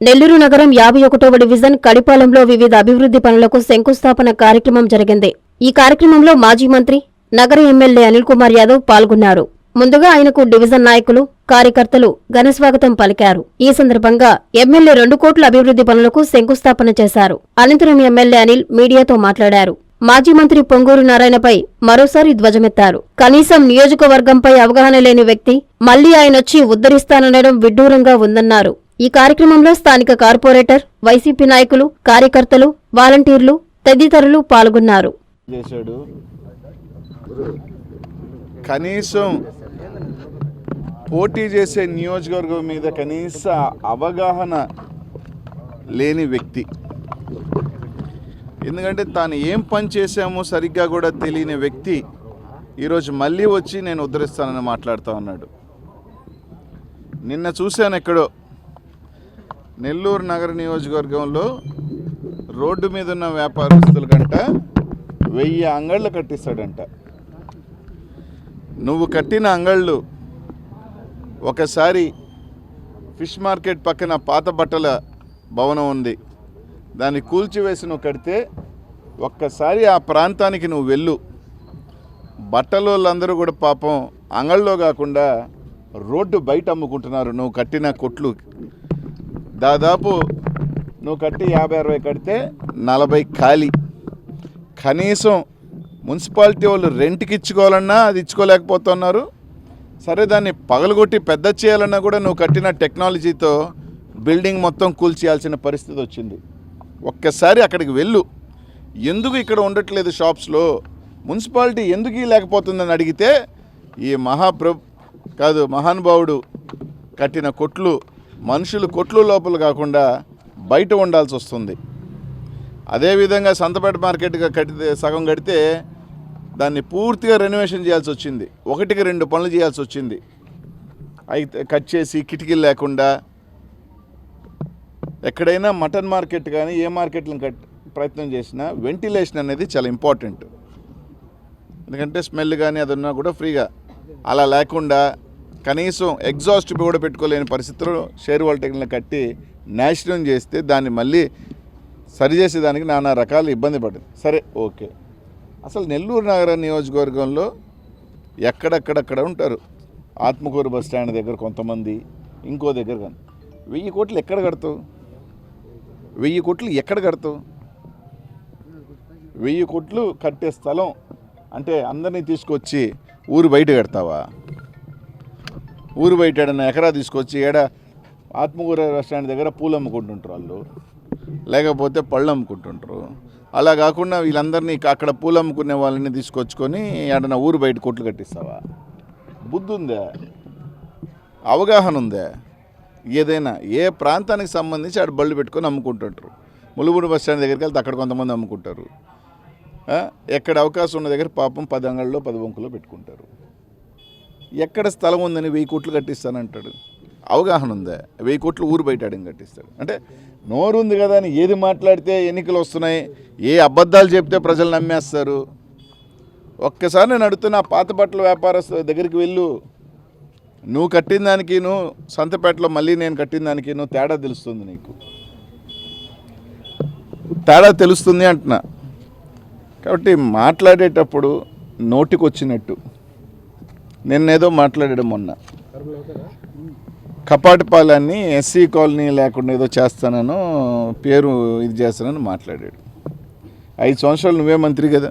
నెల్లూరు నగరం యాభై ఒకటవ డివిజన్ కడిపాలెంలో వివిధ అభివృద్ధి పనులకు శంకుస్థాపన కార్యక్రమం జరిగింది. ఈ కార్యక్రమంలో మాజీ మంత్రి నగర ఎమ్మెల్యే అనిల్ కుమార్ యాదవ్ పాల్గొన్నారు. ముందుగా ఆయనకు డివిజన్ నాయకులు కార్యకర్తలు ఘనస్వాగతం పలికారు. ఈ సందర్భంగా ఎమ్మెల్యే రెండు కోట్ల అభివృద్ధి పనులకు శంకుస్థాపన చేశారు. అనంతరం ఎమ్మెల్యే అనిల్ మీడియాతో మాట్లాడారు. మాజీ మంత్రి పొంగూరు నారాయణపై మరోసారి ధ్వజమెత్తారు. కనీసం నియోజకవర్గంపై అవగాహన లేని వ్యక్తి మళ్ళీ ఆయనొచ్చి ఉద్ధరిస్తాననడం విడ్డూరంగా ఉందన్నారు. ఈ కార్యక్రమంలో స్థానిక కార్పొరేటర్ వైసీపీ నాయకులు కార్యకర్తలు వాలంటీర్లు తదితరులు పాల్గొన్నారు. చేశాడు. కనీసం పోటీ చేసే నియోజకవర్గం మీద కనీస అవగాహన లేని వ్యక్తి. ఎందుకంటే తాను ఏం పని చేశామో సరిగ్గా కూడా తెలియని వ్యక్తి ఈరోజు మళ్ళీ వచ్చి నేను ఉద్ధరిస్తానని మాట్లాడుతూ ఉన్నాడు. నిన్న చూశాను ఎక్కడో నెల్లూరు నగర నియోజకవర్గంలో రోడ్డు మీద ఉన్న వ్యాపారస్తుల కంట వెయ్యి అంగళ్ళు కట్టిస్తాడంట. నువ్వు కట్టిన అంగళ్ళు ఒకసారి ఫిష్ మార్కెట్ పక్కన పాత బట్టల భవనం ఉంది. దాన్ని కూల్చివేసి నువ్వు కడితే ఒక్కసారి ఆ ప్రాంతానికి నువ్వు వెళ్ళు. బట్టలోళ్ళందరూ కూడా పాపం అంగళ్ళలో కాకుండా రోడ్డు బయట అమ్ముకుంటున్నారు. నువ్వు కట్టిన కొట్లు దాదాపు నువ్వు కట్టి యాభై అరవై కడితే నలభై ఖాళీ. కనీసం మున్సిపాలిటీ వాళ్ళు రెంట్కి ఇచ్చుకోవాలన్నా అది ఇచ్చుకోలేకపోతున్నారు. సరే దాన్ని పగలగొట్టి పెద్ద చేయాలన్నా కూడా నువ్వు కట్టిన టెక్నాలజీతో బిల్డింగ్ మొత్తం కూల్చేయాల్సిన పరిస్థితి వచ్చింది. ఒక్కసారి అక్కడికి వెళ్ళు. ఎందుకు ఇక్కడ ఉండట్లేదు షాప్స్లో? మున్సిపాలిటీ ఎందుకు లేకపోతుందని అడిగితే ఈ మహాప్రభు కాదు మహానుభావుడు కట్టిన కొట్లు మనుషులు కొట్లు లోపల కాకుండా బయట ఉండాల్సి వస్తుంది. అదేవిధంగా సంతపేట మార్కెట్గా కడితే సగం కడితే దాన్ని పూర్తిగా రెనోవేషన్ చేయాల్సి వచ్చింది. ఒకటికి రెండు పనులు చేయాల్సి వచ్చింది. అయితే కట్ చేసి కిటికీలు లేకుండా ఎక్కడైనా మటన్ మార్కెట్ కానీ ఏ మార్కెట్లను కట్ ప్రయత్నం చేసినా వెంటిలేషన్ అనేది చాలా ఇంపార్టెంట్ ఎందుకంటే స్మెల్ కానీ అది ఉన్నా కూడా ఫ్రీగా. అలా లేకుండా కనీసం ఎగ్జాస్ట్ కూడా పెట్టుకోలేని పరిస్థితుల్లో షేర్ వాల్టెక్లను కట్టి నాశనం చేస్తే దాన్ని మళ్ళీ సరిచేసేదానికి నానా రకాల ఇబ్బంది పడింది సరే ఓకే. అసలు నెల్లూరు నగర నియోజకవర్గంలో ఎక్కడెక్కడెక్కడ ఉంటారు? ఆత్మకూరు బస్ స్టాండ్ దగ్గర కొంతమంది ఇంకో దగ్గర కానీ. వెయ్యి కోట్లు ఎక్కడ కడతావు? వెయ్యి కోట్లు ఎక్కడ కడతావు? వెయ్యి కోట్లు కట్టే స్థలం అంటే అందరినీ తీసుకొచ్చి ఊరు బయట కడతావా? ఊరు బయట ఏడన్నా ఎకరా తీసుకొచ్చి ఏడ ఆత్మకూర రెస్టారెంట్ దగ్గర పూలు అమ్ముకుంటుంటారు వాళ్ళు. లేకపోతే పళ్ళు అమ్ముకుంటుంటారు. అలా కాకుండా వీళ్ళందరినీ అక్కడ పూలు అమ్ముకునే వాళ్ళని తీసుకొచ్చుకొని ఏడన్నా ఊరు బయట కొట్లు కట్టిస్తావా? బుద్ధి ఉందా? అవగాహన ఉందా? ఏదైనా ఏ ప్రాంతానికి సంబంధించి ఆడ బళ్ళు పెట్టుకొని అమ్ముకుంటుంటారు. ములుగుడు బస్ స్టాండ్ దగ్గరికి వెళ్తే అక్కడ కొంతమంది అమ్ముకుంటారు. ఎక్కడ అవకాశం ఉన్న దగ్గర పాపం పది అంగళ్ళలో పది వంకులో పెట్టుకుంటారు. ఎక్కడ స్థలం ఉందని వెయ్యి కోట్లు కట్టిస్తానంటాడు. అవగాహన ఉందా? వెయ్యి కోట్లు ఊరు బయట ఆడిని కట్టిస్తాడు. అంటే నోరు ఉంది కదా అని ఏది మాట్లాడితే ఎన్నికలు వస్తున్నాయి ఏ అబద్ధాలు చెప్తే ప్రజలు నమ్మేస్తారు. ఒక్కసారి నేను అడుగుతున్నా పాత బట్టల వ్యాపారస్తు దగ్గరికి వెళ్ళు. నువ్వు కట్టిన దానికి నువ్వు సంతపేటలో మళ్ళీ నేను కట్టిన దానికి నువ్వు తేడా తెలుస్తుంది నీకు. తేడా తెలుస్తుంది అంటున్నా. కాబట్టి మాట్లాడేటప్పుడు నోటికి వచ్చినట్టు నిన్నేదో మాట్లాడాడు మొన్న. కపాటిపాలెన్ని ఎస్సీ కాలనీ లేకుండా ఏదో చేస్తానను పేరు ఇది చేస్తానని మాట్లాడాడు. ఐదు సంవత్సరాలు నువ్వే మంత్రి కదా.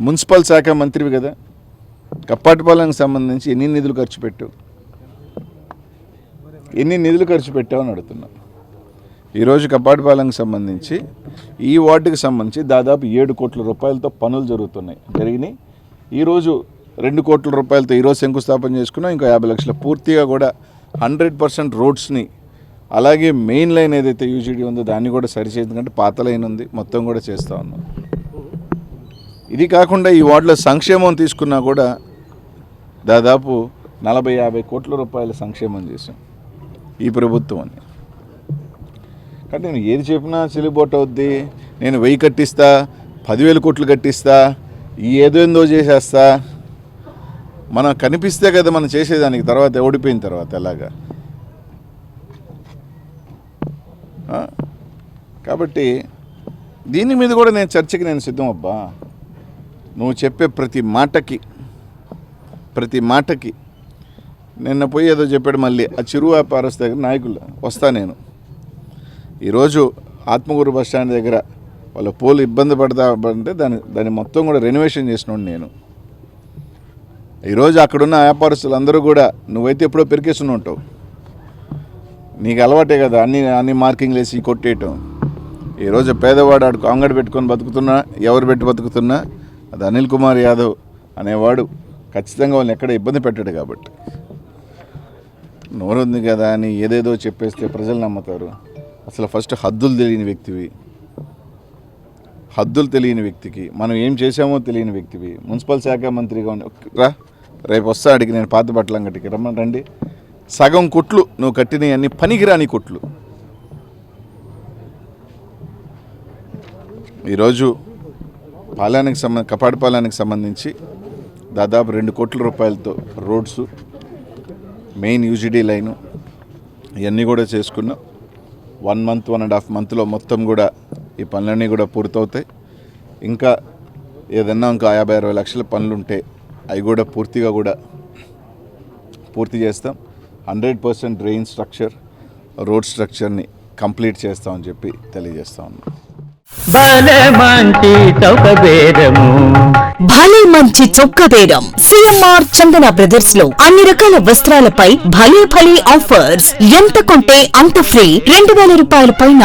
మున్సిపల్ శాఖ మంత్రివి కదా. కప్పాటిపాలెంకి సంబంధించి ఎన్ని నిధులు ఖర్చు పెట్టావు ఎన్ని నిధులు ఖర్చు పెట్టావు అని అడుగుతున్నా. ఈరోజు కప్పాటిపాలెంకి సంబంధించి ఈ వార్డుకి సంబంధించి దాదాపు ఏడు కోట్ల రూపాయలతో పనులు జరుగుతున్నాయి. జరిగినాయి. ఈరోజు రెండు కోట్ల రూపాయలతో ఈరోజు శంకుస్థాపన చేసుకున్నాం. ఇంకా యాభై లక్షల పూర్తిగా కూడా హండ్రెడ్ పర్సెంట్ రోడ్స్ని అలాగే మెయిన్ లైన్ ఏదైతే యూజీడీ ఉందో దాన్ని కూడా సరిచేది ఎందుకంటే పాత లైన్ ఉంది మొత్తం కూడా చేస్తూ ఉన్నాం. ఇది కాకుండా ఈ వార్డులో సంక్షేమం తీసుకున్నా కూడా దాదాపు నలభై యాభై కోట్ల రూపాయల సంక్షేమం చేసాం ఈ ప్రభుత్వం అని. కానీ నేను ఏది చెప్పినా చెల్లిబోట్ అవుద్ది నేను వెయ్యి కట్టిస్తా పదివేల కోట్లు కట్టిస్తా ఈ ఏదేందో చేసేస్తా మనం కనిపిస్తే కదా మనం చేసేదానికి తర్వాత ఓడిపోయిన తర్వాత ఎలాగా? కాబట్టి దీని మీద కూడా నేను చర్చకి నేను సిద్ధం అబ్బా. నువ్వు చెప్పే ప్రతి మాటకి ప్రతి మాటకి నిన్న పోయి ఏదో చెప్పాడు మళ్ళీ ఆ చిరు వ్యాపారస్తు దగ్గర నాయకులు వస్తా నేను. ఈరోజు ఆత్మగూరు బస్ స్టాండ్ దగ్గర వాళ్ళ పోలు ఇబ్బంది పడతా అంటే దాని దాన్ని మొత్తం కూడా రెనోవేషన్ చేసినోడు నేను. ఈరోజు అక్కడున్న వ్యాపారస్తులు అందరూ కూడా నువ్వైతే ఎప్పుడో పెరికేసుకుని ఉంటావు. నీకు అలవాటే కదా అన్ని అన్ని మార్కింగ్లు వేసి కొట్టేయటం. ఈరోజు పేదవాడు ఆడు అంగడి పెట్టుకొని బతుకుతున్నా ఎవరు పెట్టి బతుకుతున్నా అది అనిల్ కుమార్ యాదవ్ అనేవాడు ఖచ్చితంగా వాళ్ళని ఎక్కడ ఇబ్బంది పెట్టాడు కాబట్టి. నోరుంది కదా అని ఏదేదో చెప్పేస్తే ప్రజలు నమ్ముతారు. అసలు ఫస్ట్ హద్దులు తెలియని వ్యక్తివి. హద్దులు తెలియని వ్యక్తికి మనం ఏం చేసామో తెలియని వ్యక్తివి. మున్సిపల్ శాఖ మంత్రిగా రా. రేపు వస్తా అడిగి నేను పాత బట్టల అంగటికి రమ్మని రండి. సగం కొట్లు నువ్వు కట్టినవి అన్ని పనికిరాని కొట్లు. ఈరోజు పాలనకి సంబంధ కపాడిపాలెనికి సంబంధించి దాదాపు రెండు కోట్ల రూపాయలతో రోడ్స్ మెయిన్ యూజిడి లైను ఇవన్నీ కూడా చేసుకున్నాం. One month one and half మంత్లో మొత్తం కూడా ఈ పనులన్నీ కూడా పూర్తవుతాయి. ఇంకా ఏదన్నా ఇంకా యాభై అరవై లక్షల పనులు ఉంటే అవి కూడా పూర్తిగా కూడా పూర్తి చేస్తాం. Hundred percent drain structure road స్ట్రక్చర్ని complete చేస్తామని చెప్పి తెలియజేస్తా ఉన్నాం. భలే మంచి చొక్క బేరం. సిఎంఆర్ చందన బ్రదర్స్లో అన్ని రకాల వస్త్రాలపై భలే భలే ఆఫర్స్. ఎంత కొంటే అంత ఫ్రీ. రెండు వేల రూపాయల పైన